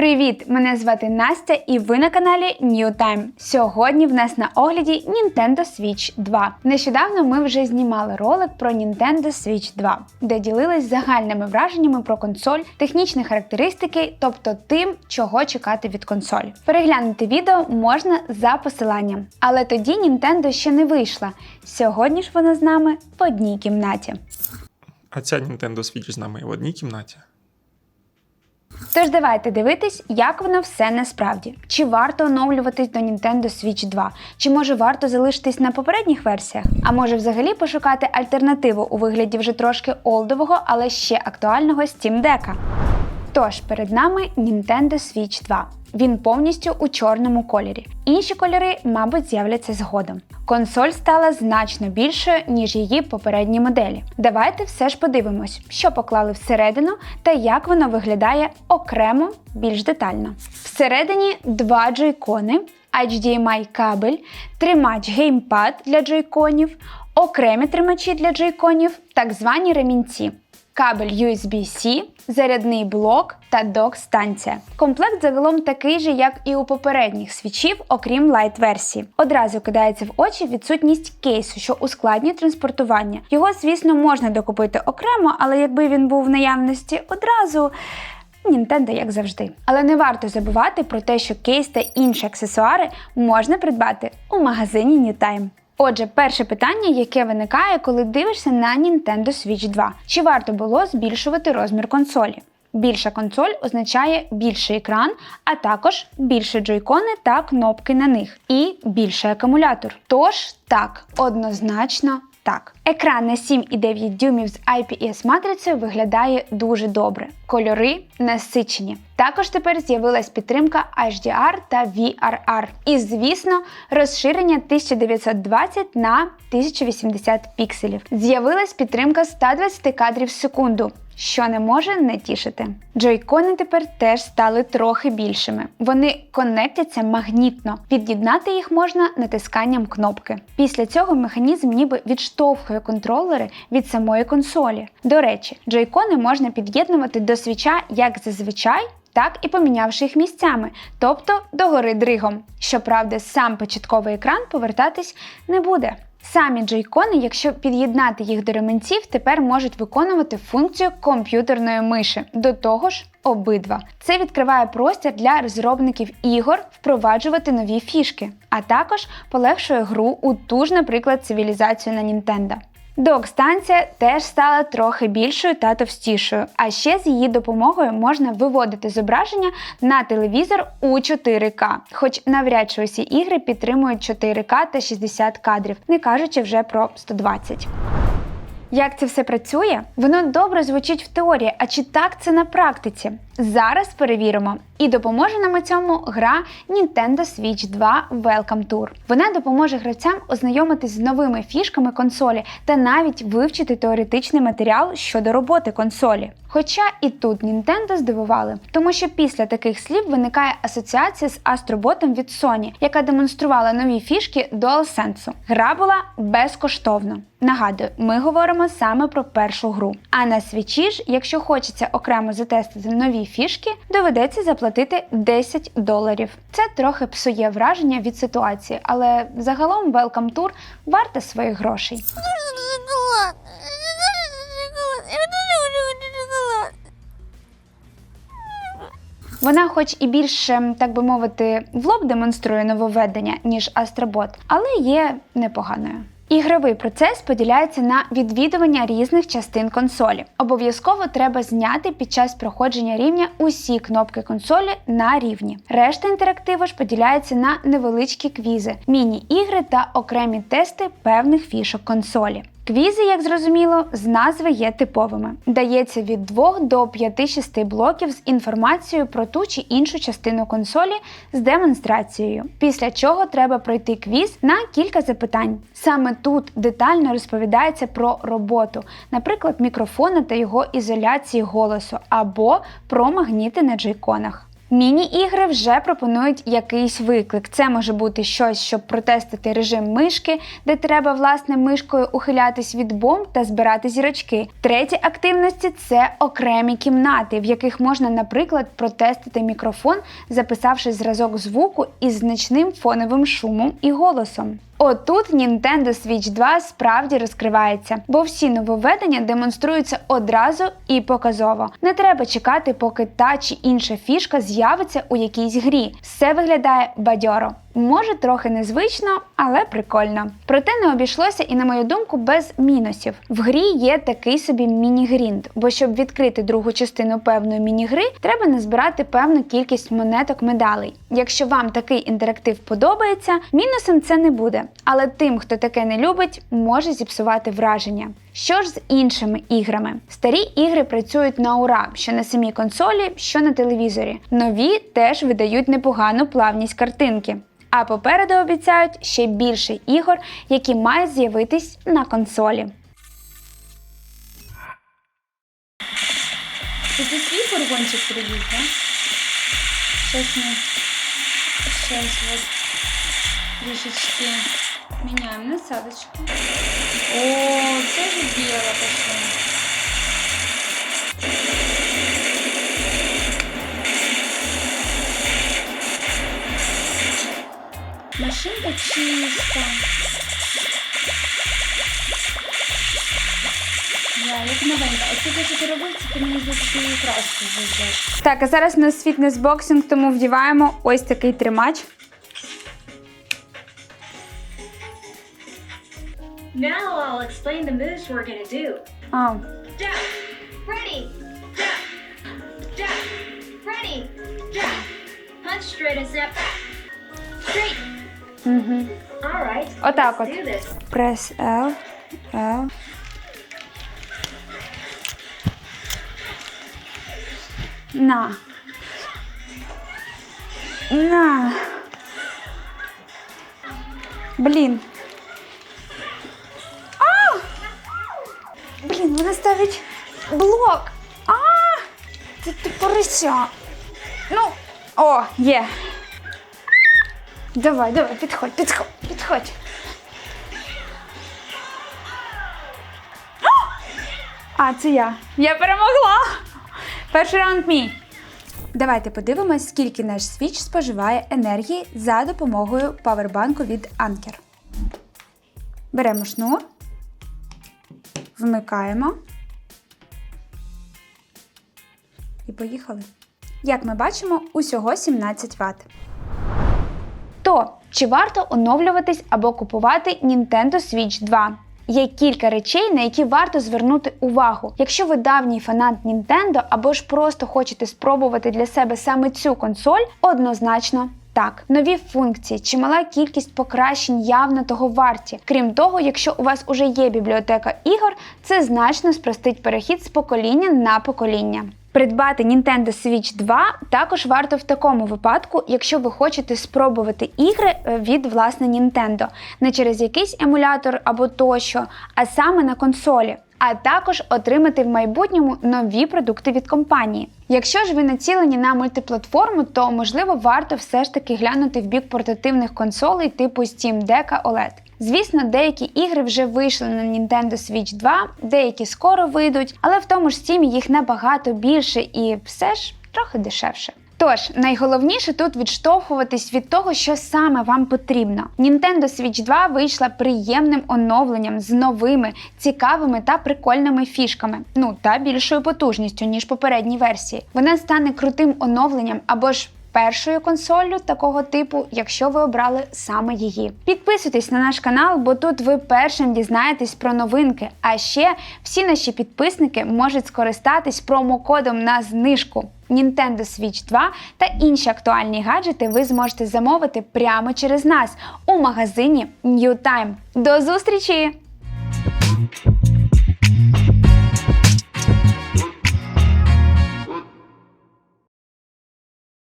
Привіт! Мене звати Настя і ви на каналі New Time. Сьогодні в нас на огляді Nintendo Switch 2. Нещодавно ми вже знімали ролик про Nintendo Switch 2, де ділились загальними враженнями про консоль, технічні характеристики, тобто тим, чого чекати від консолі. Переглянути відео можна за посиланням. Але тоді Nintendo ще не вийшла. Сьогодні ж вона з нами в одній кімнаті. А ця Nintendo Switch з нами в одній кімнаті. Тож давайте дивитись, як воно все насправді. Чи варто оновлюватись до Nintendo Switch 2? Чи може варто залишитись на попередніх версіях? А може взагалі пошукати альтернативу у вигляді вже трошки олдового, але ще актуального Steam Deck? Тож перед нами Nintendo Switch 2. Він повністю у чорному кольорі. Інші кольори, мабуть, з'являться згодом. Консоль стала значно більшою, ніж її попередні моделі. Давайте все ж подивимось, що поклали всередину та як воно виглядає окремо більш детально. Всередині два джойкони, HDMI кабель, тримач геймпад для джойконів, окремі тримачі для джойконів, так звані ремінці кабель USB-C, зарядний блок та док-станція. Комплект загалом такий же, як і у попередніх свічів, окрім лайт-версії. Одразу кидається в очі відсутність кейсу, що ускладнює транспортування. Його, звісно, можна докупити окремо, але якби він був в наявності одразу. Нінтендо, як завжди. Але не варто забувати про те, що кейс та інші аксесуари можна придбати у магазині NewTime. Отже, перше питання, яке виникає, коли дивишся на Nintendo Switch 2. Чи варто було збільшувати розмір консолі? Більша консоль означає більший екран, а також більше джойкони та кнопки на них, і більший акумулятор. Тож так, однозначно так. Екран на 7,9 дюймів з IPS матрицею виглядає дуже добре. Кольори насичені. Також тепер з'явилась підтримка HDR та VRR. І, звісно, розширення 1920 на 1080 пікселів. З'явилась підтримка 120 кадрів в секунду що не може не тішити. Джойкони тепер теж стали трохи більшими. Вони конектяться магнітно. Під'єднати їх можна натисканням кнопки. Після цього механізм ніби відштовхує контролери від самої консолі. До речі, джойкони можна під'єднувати до свіча як зазвичай. Так і помінявши їх місцями, тобто догори дригом. Щоправда, сам початковий екран повертатись не буде. Самі джойкони, якщо під'єднати їх до ременців, тепер можуть виконувати функцію комп'ютерної миші. До того ж, обидва. Це відкриває простір для розробників ігор впроваджувати нові фішки, а також полегшує гру у ту ж, наприклад, цивілізацію на Nintendo. Док-станція теж стала трохи більшою та товстішою, а ще з її допомогою можна виводити зображення на телевізор у 4К, хоч навряд чи усі ігри підтримують 4К та 60 кадрів, не кажучи вже про 120. Як це все працює? Воно добре звучить в теорії, а чи так це на практиці? Зараз перевіримо. І допоможе нам у цьому гра Nintendo Switch 2 Welcome Tour. Вона допоможе гравцям ознайомитись з новими фішками консолі та навіть вивчити теоретичний матеріал щодо роботи консолі. Хоча і тут Nintendo здивували, тому що після таких слів виникає асоціація з Астроботом від Sony, яка демонструвала нові фішки DualSense. Гра була безкоштовна. Нагадую, ми говоримо саме про першу гру. А на свічі ж, якщо хочеться окремо затестити нові фішки, доведеться заплатити 10 доларів. Це трохи псує враження від ситуації, але загалом Welcome Tour варта своїх грошей. Вона, хоч і більше, так би мовити, в лоб демонструє нововведення, ніж Астробот, але є непоганою. Ігровий процес поділяється на відвідування різних частин консолі. Обов'язково треба зняти під час проходження рівня усі кнопки консолі на рівні. Решта інтерактиву ж поділяється на невеличкі квізи, міні-ігри та окремі тести певних фішок консолі. Квізи, як зрозуміло, з назви є типовими. Дається від 2 до 5-6 блоків з інформацією про ту чи іншу частину консолі з демонстрацією. Після чого треба пройти квіз на кілька запитань. Саме тут детально розповідається про роботу, наприклад, мікрофона та його ізоляції голосу, або про магніти на джейконах. Міні-ігри вже пропонують якийсь виклик. Це може бути щось, щоб протестити режим мишки, де треба власне мишкою ухилятись від бомб та збирати зірочки. Треті активності це окремі кімнати, в яких можна, наприклад, протестити мікрофон, записавши зразок звуку із значним фоновим шумом і голосом. Отут Nintendo Switch 2 справді розкривається, бо всі нововведення демонструються одразу і показово. Не треба чекати, поки та чи інша фішка з'явиться у якійсь грі. Все виглядає бадьоро. Може, трохи незвично, але прикольно. Проте не обійшлося і, на мою думку, без мінусів. В грі є такий собі міні-грінд, бо щоб відкрити другу частину певної міні-гри, треба назбирати певну кількість монеток медалей. Якщо вам такий інтерактив подобається, мінусом це не буде. Але тим, хто таке не любить, може зіпсувати враження. Що ж з іншими іграми? Старі ігри працюють на ура, що на самій консолі, що на телевізорі. Нові теж видають непогану плавність картинки. А попереду обіцяють ще більше ігор, які мають з'явитись на консолі. Ти свій фургончик привіз, так? Щось ми щось от трішечки міняємо насадочку. О, це ж біло пішло. Машинка чиста. Оце те, що ти робив, це. Так, а зараз у нас фітнес-боксинг, тому вдіваємо ось такий тримач. Now I'll explain the moves we're gonna do. А, Jump. Ready. Jump. Jump. Ready. Jump. Punch straight and step back. Straight. угу. All right. Отак let's от. do this. Прес L, L. На. На. Блін. Блін, вона ставить блок. А! Це ти порися. Ну, о, є. Давай, давай, підходь, підходь, підходь. А, це я. Я перемогла. Перший раунд мій. Давайте подивимось, скільки наш свіч споживає енергії за допомогою павербанку від Anker. Беремо шнур, вмикаємо. І поїхали. Як ми бачимо, усього 17 Вт. То, чи варто оновлюватись або купувати Nintendo Switch 2? Є кілька речей, на які варто звернути увагу. Якщо ви давній фанат Nintendo або ж просто хочете спробувати для себе саме цю консоль, однозначно. Так, нові функції, чимала кількість покращень явно того варті. Крім того, якщо у вас уже є бібліотека ігор, це значно спростить перехід з покоління на покоління. Придбати Nintendo Switch 2 також варто в такому випадку, якщо ви хочете спробувати ігри е, від власне Nintendo, не через якийсь емулятор або тощо, а саме на консолі. А також отримати в майбутньому нові продукти від компанії. Якщо ж ви націлені на мультиплатформу, то можливо варто все ж таки глянути в бік портативних консолей типу Steam Deck OLED. Звісно, деякі ігри вже вийшли на Nintendo Switch 2, деякі скоро вийдуть, але в тому ж Steam їх набагато більше і все ж трохи дешевше. Тож, найголовніше тут відштовхуватись від того, що саме вам потрібно. Nintendo Switch 2 вийшла приємним оновленням з новими, цікавими та прикольними фішками, ну та більшою потужністю, ніж попередні версії. Вона стане крутим оновленням або ж першою консоллю такого типу, якщо ви обрали саме її. Підписуйтесь на наш канал, бо тут ви першим дізнаєтесь про новинки. А ще всі наші підписники можуть скористатись промокодом на знижку. Nintendo Switch 2 та інші актуальні гаджети ви зможете замовити прямо через нас у магазині New Time. До зустрічі!